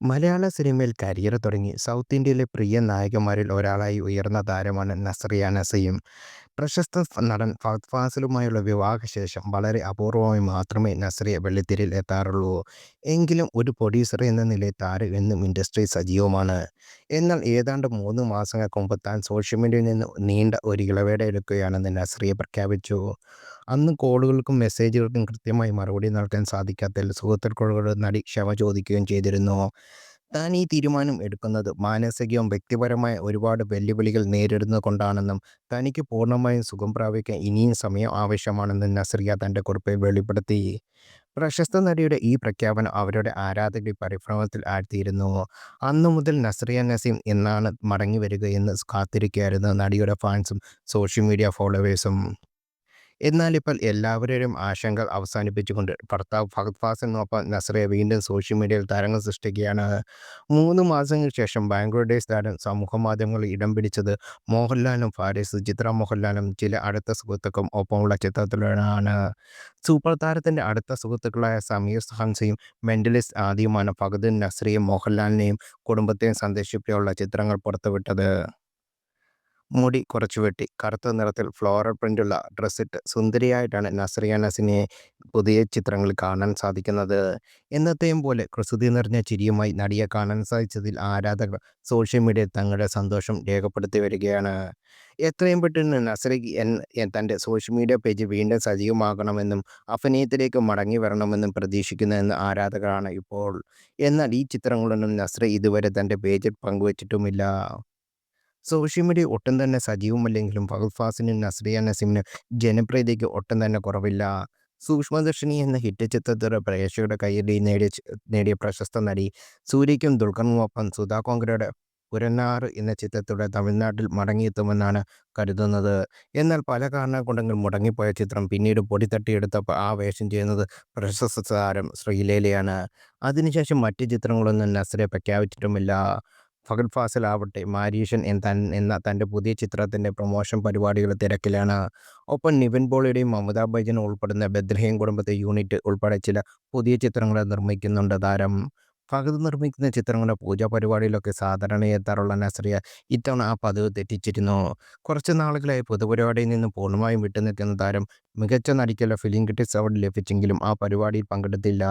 മലയാള സിനിമയിൽ കരിയർ തുടങ്ങി സൗത്ത് ഇന്ത്യയിലെ പ്രിയ നായകന്മാരിൽ ഒരാളായി ഉയർന്ന താരമാണ് നസ്രിയ നസീം. പ്രശസ്ത നടൻ ഫഹദ് ഫാസിലുമായുള്ള വിവാഹശേഷം വളരെ അപൂർവമായി മാത്രമേ നസ്രിയ വെള്ളിത്തിരയിൽ എത്താറുള്ളൂ. എങ്കിലും ഒരു പ്രൊഡ്യൂസർ എന്ന നിലയിൽ താരം എന്നും ഇൻഡസ്ട്രി സജീവമാണ്. എന്നാൽ ഏതാണ്ട് മൂന്ന് മാസങ്ങൾക്ക് മുമ്പ് താൻ സോഷ്യൽ മീഡിയയിൽ നിന്ന് നീണ്ട ഒരു ഇളവേട എടുക്കുകയാണെന്ന് നസ്രിയ പ്രഖ്യാപിച്ചു. അന്ന് കോളുകൾക്കും മെസ്സേജുകൾക്കും കൃത്യമായി മറുപടി നൽകാൻ സാധിക്കാത്തതിൽ സുഹൃത്തുക്കളോട് നടി ക്ഷമ ചോദിക്കുകയും ചെയ്തിരുന്നു. താൻ ഈ തീരുമാനം എടുക്കുന്നത് മാനസികവും വ്യക്തിപരമായ ഒരുപാട് വെല്ലുവിളികൾ നേരിടുന്നതുകൊണ്ടാണെന്നും തനിക്ക് പൂർണമായും സുഖം പ്രാപിക്കാൻ ഇനിയും സമയം ആവശ്യമാണെന്നും നസ്രിയ തന്റെ കുറിപ്പിൽ വെളിപ്പെടുത്തി. പ്രശസ്ത നടിയുടെ ഈ പ്രഖ്യാപനം അവരുടെ ആരാധകരെ പരിഭ്രമത്തിൽ ആഴ്ത്തിയിരുന്നു. അന്നു മുതൽ നസ്രിയ നസീം എന്നാണ് മടങ്ങി വരികയെന്ന് കാത്തിരിക്കുകയായിരുന്നു നടിയുടെ ഫാൻസും സോഷ്യൽ മീഡിയ ഫോളോവേഴ്സും. എന്നാലിപ്പോൾ എല്ലാവരുടെയും ആശങ്ക അവസാനിപ്പിച്ചുകൊണ്ട് ഭർത്താവ് ഫഹദ് ഫാസിലിനൊപ്പം നസ്രിയ വീണ്ടും സോഷ്യൽ മീഡിയയിൽ താരങ്ങൾ സൃഷ്ടിക്കുകയാണ്. മൂന്ന് മാസങ്ങൾക്ക് ശേഷം ബാംഗ്ലാദേശ് താരം സമൂഹ മാധ്യമങ്ങളിൽ ഇടം പിടിച്ചത് മോഹൻലാലും ഭാര്യ സുചിത്ര മോഹൻലാലും ചില അടുത്ത സുഹൃത്തുക്കളും ഒപ്പമുള്ള ചിത്രത്തിലാണ്. സൂപ്പർ താരത്തിന്റെ അടുത്ത സുഹൃത്തുക്കളായ സമീർ ഹൻസയും മെന്റലിസ്റ്റ് ആദ്യമാണ് ഫഹദും നസറിയും മോഹൻലാലിനെയും കുടുംബത്തെയും സന്ദർശിച്ചുള്ള ചിത്രങ്ങൾ പുറത്തുവിട്ടത്. മുടി കുറച്ചു വെട്ടി കറുത്ത നിറത്തിൽ ഫ്ലോറൽ പ്രിന്റുള്ള ഡ്രസ്സിട്ട് സുന്ദരിയായിട്ടാണ് നസ്രിയ നസിനെ പുതിയ ചിത്രങ്ങളിൽ കാണാൻ സാധിക്കുന്നത്. എന്നത്തെയും പോലെ കുസൃതി നിറഞ്ഞ ചിരിയുമായി നടിയെ കാണാൻ സാധിച്ചതിൽ ആരാധകർ സോഷ്യൽ മീഡിയയിൽ തങ്ങളുടെ സന്തോഷം രേഖപ്പെടുത്തി വരികയാണ്. എത്രയും പെട്ടെന്ന് നസ്രിയ തന്റെ സോഷ്യൽ മീഡിയ പേജ് വീണ്ടും സജീവമാകണമെന്നും അഭിനയത്തിലേക്ക് മടങ്ങി വരണമെന്നും പ്രതീക്ഷിക്കുന്നതെന്ന് ആരാധകരാണ് ഇപ്പോൾ. എന്നാൽ ഈ ചിത്രങ്ങളൊന്നും നസ്രി ഇതുവരെ തന്റെ പേജിൽ പങ്കുവച്ചിട്ടുമില്ല. സോഷ്യൽ മീഡിയ ഒട്ടും തന്നെ സജീവമല്ലെങ്കിലും ഫഹദ് ഫാസിലിനും നസ്രിയ നസീമിനും ജനപ്രീതിക്ക് ഒട്ടും തന്നെ കുറവില്ല. സൂക്ഷ്മദർശിനി എന്ന ഹിറ്റ് ചിത്രത്തിലൂടെ പ്രേക്ഷകരുടെ കയ്യിൽ നേടിയ നേടിയ പ്രശസ്ത നടി സൂര്യയ്ക്കും ദുൽഖറിനുമൊപ്പം സുധാ കോങ്കരയുടെ പുരന്നാർ എന്ന ചിത്രത്തിലൂടെ തമിഴ്നാട്ടിൽ മടങ്ങിയെത്തുമെന്നാണ് കരുതുന്നത്. എന്നാൽ പല കാരണം കൊണ്ടെങ്കിൽ മുടങ്ങിപ്പോയ ചിത്രം പിന്നീട് പൊടിത്തട്ടിയെടുത്തപ്പോൾ ആ വേഷം ചെയ്യുന്നത് പ്രശസ്ത താരം ശ്രീലേലയാണ് അതിനുശേഷം മറ്റ് ചിത്രങ്ങളൊന്നും നസ്രിയ പ്രഖ്യാപിച്ചിട്ടുമില്ല. ഫഹദ് ഫാസിൽ ആവട്ടെ മാരീഷൻ എന്ന തന്റെ പുതിയ ചിത്രത്തിന്റെ പ്രൊമോഷൻ പരിപാടികൾ തിരക്കിലാണ്. ഒപ്പം നിവിൻ പോളിയുടെയും മമതാ ബൈജനും ഉൾപ്പെടുന്ന ബദ്രഹീം കുടുംബത്തെ യൂണിറ്റ് ഉൾപ്പെടെ ചില പുതിയ ചിത്രങ്ങൾ നിർമ്മിക്കുന്നുണ്ട് താരം. ഫഹദ് നിർമ്മിക്കുന്ന ചിത്രങ്ങളുടെ പൂജാ പരിപാടിയിലൊക്കെ സാധാരണയായി എത്താറുള്ള നസ്രിയ ഇത്തവണ ആ പതിവ് തെറ്റിച്ചിരുന്നു. കുറച്ച് നാളുകളായി പൊതുപരിപാടിയിൽ നിന്ന് പൂർണമായും വിട്ടുനിൽക്കുന്ന താരം മികച്ച നടിക്കുള്ള ഫിലിം ക്രിറ്റിക്സ് അവാർഡ് ലഭിച്ചെങ്കിലും ആ പരിപാടിയിൽ പങ്കെടുത്തില്ല.